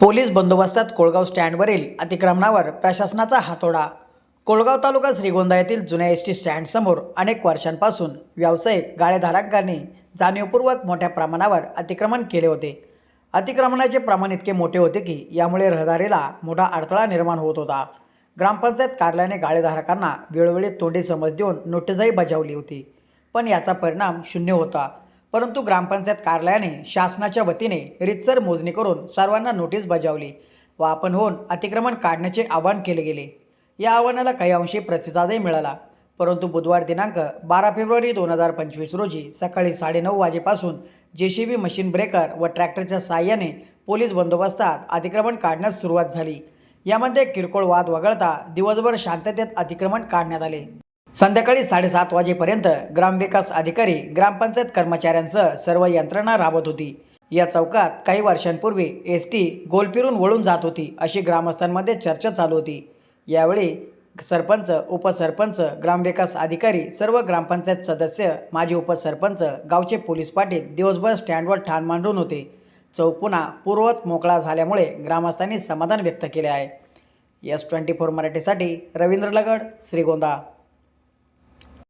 Police बंदोबस्तात कोळगाव स्टँडवरील अतिक्रमणावर प्रशासनाचा हातोडा. कोळगाव तालुका श्रीगोंदा येथील जुन्या एस टी स्टँडसमोर अनेक वर्षांपासून व्यावसायिक गाळेधारकांनी जाणीवपूर्वक मोठ्या प्रमाणावर अतिक्रमण केले होते. अतिक्रमणाचे प्रमाण इतके मोठे होते की यामुळे रहदारीला मोठा अडथळा निर्माण होत होता. ग्रामपंचायत कार्यालयाने गाळेधारकांना वेळोवेळी तोंडी समज देऊन नोटीसही बजावली होती. पण याचा परिणाम शून्य होता. परंतु ग्रामपंचायत कार्यालयाने शासनाच्या वतीने रितसर मोजणी करून सर्वांना नोटीस बजावली व आपण होऊन अतिक्रमण काढण्याचे आवाहन केले गेले. या आव्हानाला काही अंशी प्रतिसादही मिळाला. परंतु बुधवार दिनांक बारा फेब्रुवारी दोन हजार पंचवीस रोजी सकाळी साडेनऊ वाजेपासून जे सी बी मशीन ब्रेकर व ट्रॅक्टरच्या सहाय्याने पोलीस बंदोबस्तात अतिक्रमण काढण्यास सुरुवात झाली. यामध्ये किरकोळ वाद वगळता दिवसभर शांततेत अतिक्रमण काढण्यात आले. संध्याकाळी साडेसात वाजेपर्यंत ग्रामविकास अधिकारी ग्रामपंचायत कर्मचाऱ्यांसह सर्व यंत्रणा राबत होती. या चौकात काही वर्षांपूर्वी एस टी गोल फिरून वळून जात होती अशी ग्रामस्थांमध्ये चर्चा चालू होती. यावेळी सरपंच उपसरपंच ग्रामविकास अधिकारी सर्व ग्रामपंचायत सदस्य माजी उपसरपंच गावचे पोलीस पाटील दिवसभर स्टँडवर ठाण मांडून होते. चौक पुन्हा पूर्वत मोकळा झाल्यामुळे ग्रामस्थांनी समाधान व्यक्त केले आहे. एस ट्वेंटी फोर मराठीसाठी रवींद्र लगड श्रीगोंदा.